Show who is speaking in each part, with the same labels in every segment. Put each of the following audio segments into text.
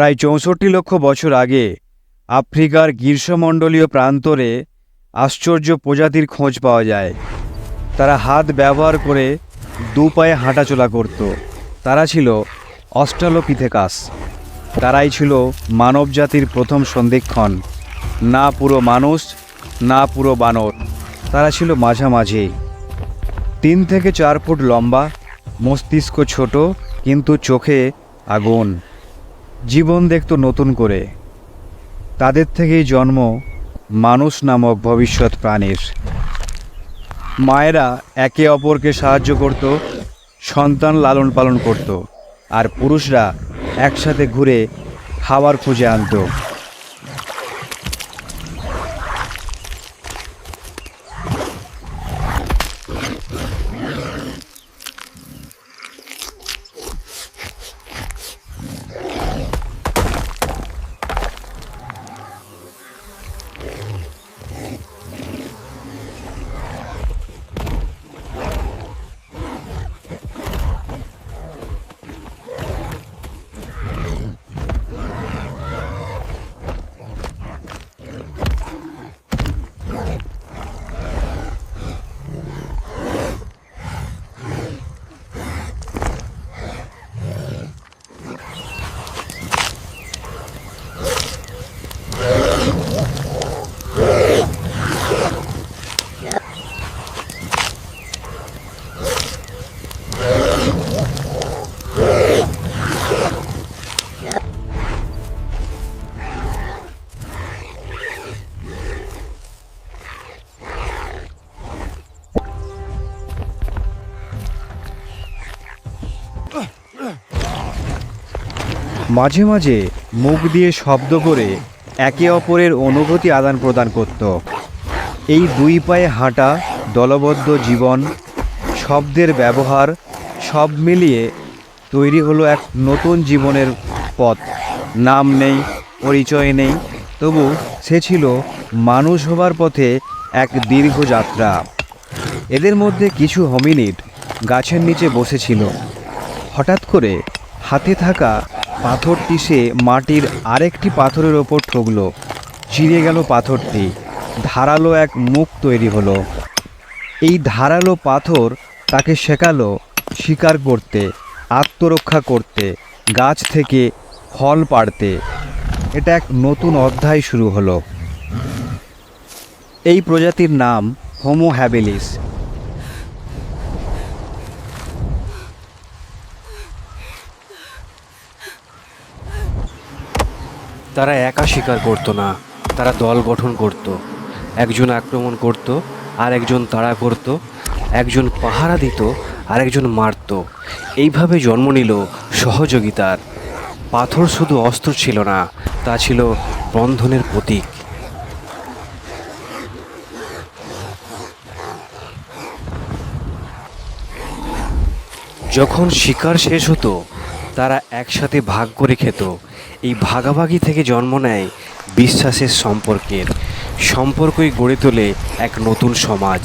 Speaker 1: প্রায় চৌষট্টি লক্ষ বছর আগে আফ্রিকার গ্রীষ্মমণ্ডলীয় প্রান্তরে আশ্চর্য প্রজাতির খোঁজ পাওয়া যায়। তারা হাত ব্যবহার করে দু পায়ে হাঁটাচলা করত। তারা ছিল অস্ট্রালোপিথেকাস। তারাই ছিল মানবজাতির প্রথম সন্ধিক্ষণ। না পুরো মানুষ, না পুরো বানর। তারা ছিল মাঝামাঝি। তিন থেকে চার ফুট লম্বা, মস্তিষ্ক ছোট, কিন্তু চোখে আগুন। জীবন দেখত নতুন করে। তাদের থেকেই জন্ম মানুষ নামক ভবিষ্যৎ প্রাণীর। মায়েরা একে অপরকে সাহায্য করত, সন্তান লালন পালন করত, আর পুরুষরা একসাথে ঘুরে খাবার খুঁজে আনতো। Yeah. মাঝে মাঝে মুখ দিয়ে শব্দ করে একে অপরের অনুভূতি আদান প্রদান করত। এই দুই পায়ে হাঁটা, দলবদ্ধ জীবন, শব্দের ব্যবহার, সব মিলিয়ে তৈরি হলো এক নতুন জীবনের পথ। নাম নেই, পরিচয় নেই, তবু সে ছিল মানুষ হবার পথে এক দীর্ঘ যাত্রা। এদের মধ্যে কিছু হমিনিট গাছের নিচে বসেছিল। হঠাৎ করে হাতে থাকা পাথরটি সে মাটির আরেকটি পাথরের ওপর ঠকলো। চিরে গেল পাথরটি। ধারালো এক মুখ তৈরি হলো। এই ধারালো পাথর তাকে শেখালো শিকার করতে, আত্মরক্ষা করতে, গাছ থেকে ফল পাড়তে। এটা এক নতুন অধ্যায় শুরু হলো। এই প্রজাতির নাম হোমো হ্যাবিলিস
Speaker 2: তারা একা শিকার করত না, তারা দল গঠন করত। একজন আক্রমণ করত আর একজন তাড়া করত, একজন পাহারা দিত আর একজন মারত। এইভাবে জন্ম নিল সহযোগিতার। পাথর শুধু অস্ত্র ছিল না, তা ছিল বন্ধনের প্রতীক। যখন শিকার শেষ হতো তারা একসাথে ভাগ করে খেত। এই ভাগাভাগি থেকে জন্ম নেয় বিশ্বাসের সম্পর্কের। সম্পর্কই গড়ে তোলে এক নতুন সমাজ।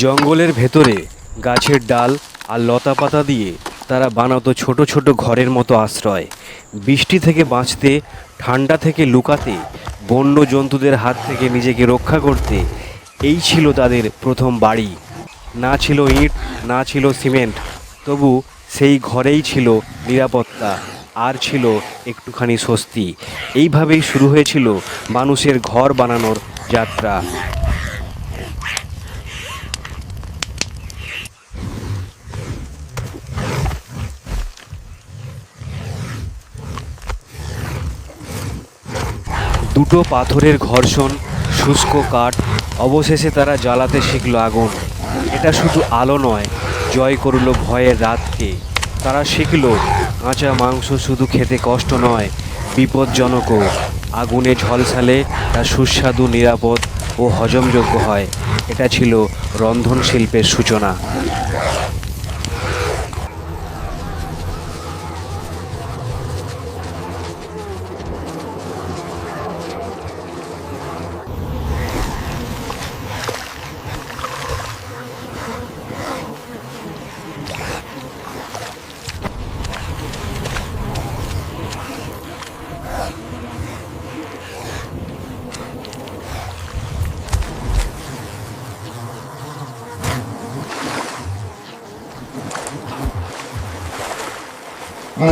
Speaker 2: জঙ্গলের ভেতরে গাছের ডাল আর লতা পাতা দিয়ে তারা বানাতো ছোট ছোট ঘরের মতো আশ্রয়। বৃষ্টি থেকে বাঁচতে, ঠান্ডা থেকে লুকাতে, বন্য জন্তুদের হাত থেকে নিজেকে রক্ষা করতে এই ছিল তাদের প্রথম বাড়ি। না ছিল ইট, না ছিল সিমেন্ট, তবু সেই ঘরেই ছিল নিরাপত্তা। আর ছিল একটুখানি স্বস্তি। এইভাবেই শুরু হয়েছিল মানুষের ঘর বানানোর যাত্রা। দুটো পাথরের ঘর্ষণ, শুষ্ক কাঠ, অবশেষে তারা জ্বালাতে শিখল আগুন। এটা শুধু আলো নয়, জয় করল ভয়ের রাতকে। তারা শিখল কাঁচা মাংস শুধু খেতে কষ্ট নয়, বিপজ্জনকও। আগুনে ঝলসালে তা সুস্বাদু, নিরাপদ ও হজমযোগ্য হয়। এটা ছিল রন্ধনশিল্পের সূচনা। প্রাচীন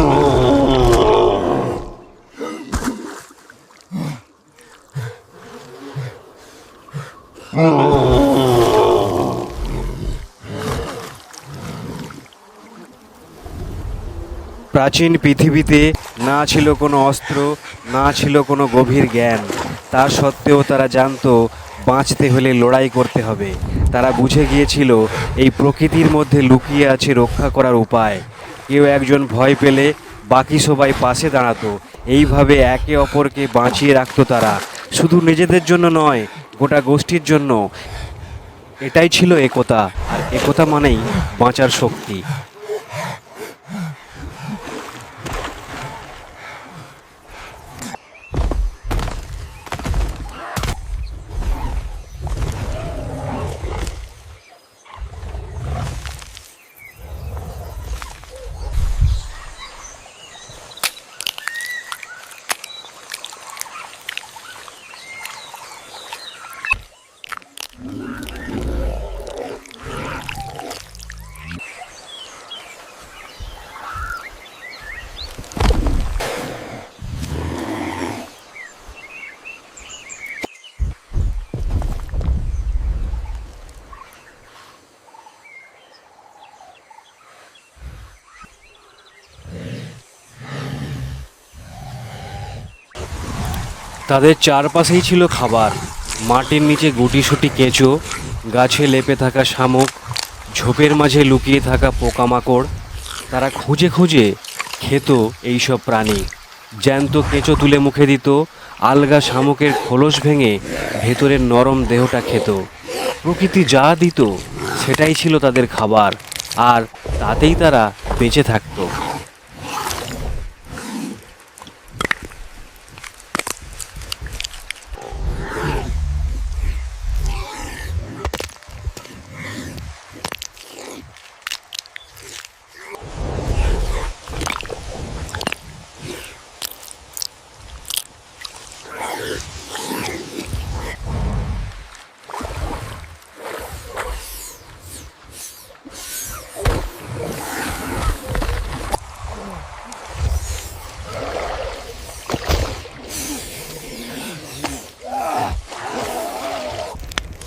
Speaker 2: পৃথিবীতে না ছিল কোনো অস্ত্র, না ছিল কোনো গভীর জ্ঞান। তা সত্ত্বেও তারা জানতো, বাঁচতে হলে লড়াই করতে হবে। তারা বুঝে গিয়েছিল, এই প্রকৃতির মধ্যে লুকিয়ে আছে রক্ষা করার উপায়। কেউ একজন ভয় পেলে বাকি সবাই পাশে দাঁড়াতো। এইভাবে একে অপরকে বাঁচিয়ে রাখতো তারা। শুধু নিজেদের জন্য নয়, গোটা গোষ্ঠীর জন্য। এটাই ছিল একতা। আর একতা মানেই বাঁচার শক্তি। তাদের চারপাশেই ছিল খাবার। মাটির নিচে গুটিসুটি কেঁচো, গাছে লেপে থাকা শামুক, ঝোপের মাঝে লুকিয়ে থাকা পোকামাকড়। তারা খুঁজে খুঁজে খেত এইসব প্রাণী। জ্যান্ত কেঁচো তুলে মুখে দিত, আলগা শামুকের খোলস ভেঙে ভেতরের নরম দেহটা খেত। প্রকৃতি যা দিত, সেটাই ছিল তাদের খাবার, আর তাতেই তারা বেঁচে থাকতো।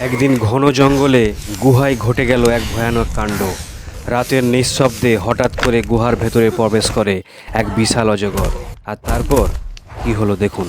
Speaker 2: একদিন ঘন জঙ্গলে গুহায় ঘটে গেল এক ভয়ানক কাণ্ড। রাতের নিঃশব্দে হঠাৎ করে গুহার ভেতরে প্রবেশ করে এক বিশাল অজগর। আর তারপর কি হলো দেখুন।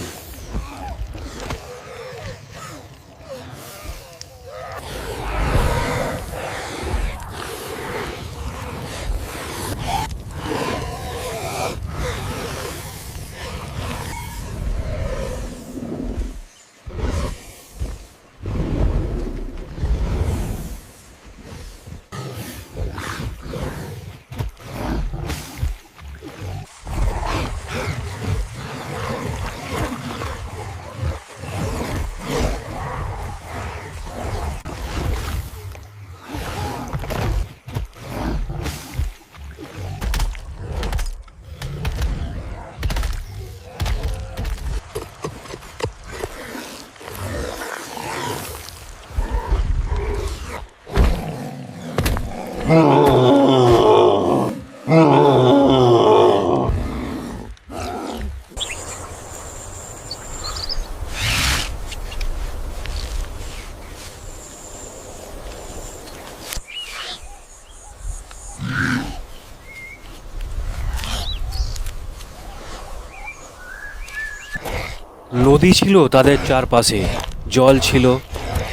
Speaker 2: নদী ছিল তাদের চারপাশে জল ছিল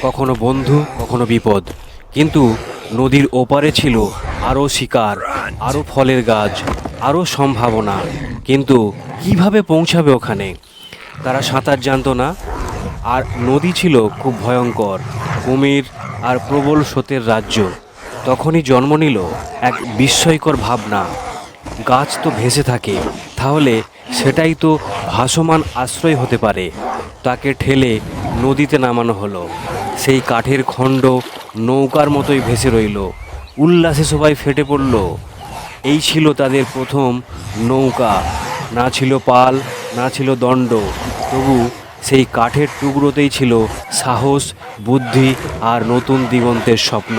Speaker 2: কখনো বন্ধু কখনো বিপদ। কিন্তু নদীর ওপারে ছিল আরও শিকার, আরও ফলের গাছ, আরও সম্ভাবনা। কিন্তু কীভাবে পৌঁছাবে ওখানে? তারা সাঁতার জানতো না। আর নদী ছিল খুব ভয়ঙ্কর, কুমির আর প্রবল স্রোতের রাজ্য। তখনই জন্ম নিল এক বিস্ময়কর ভাবনা। গাছ তো ভেসে থাকে, তাহলে সেটাই তো ভাসমান আশ্রয় হতে পারে। তাকে ঠেলে নদীতে নামানো হলো। সেই কাঠের খণ্ড নৌকার মতোই ভেসে রইল। উল্লাসে সবাই ফেটে পড়ল। এই ছিল তাদের প্রথম নৌকা। না ছিল পাল, না ছিল দণ্ড। তবু সেই কাঠের টুকরোতেই ছিল সাহস, বুদ্ধি আর নতুন দিগন্তের স্বপ্ন।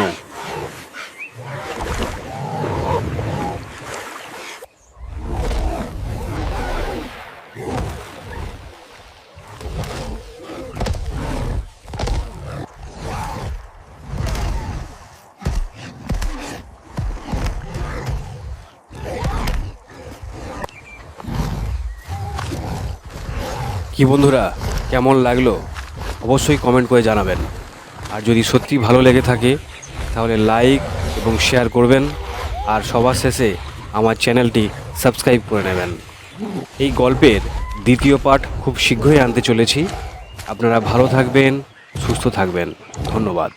Speaker 2: কি বন্ধুরা, কেমন লাগল? অবশ্যই কমেন্ট করে জানাবেন। আর যদি সত্যি ভালো লেগে থাকে, তাহলে লাইক এবং শেয়ার করবেন। আর সবার শেষে আমার চ্যানেলটি সাবস্ক্রাইব করে নেবেন। এই গল্পের দ্বিতীয় পার্ট খুব শীঘ্রই আনতে চলেছি। আপনারা ভালো থাকবেন, সুস্থ থাকবেন। ধন্যবাদ।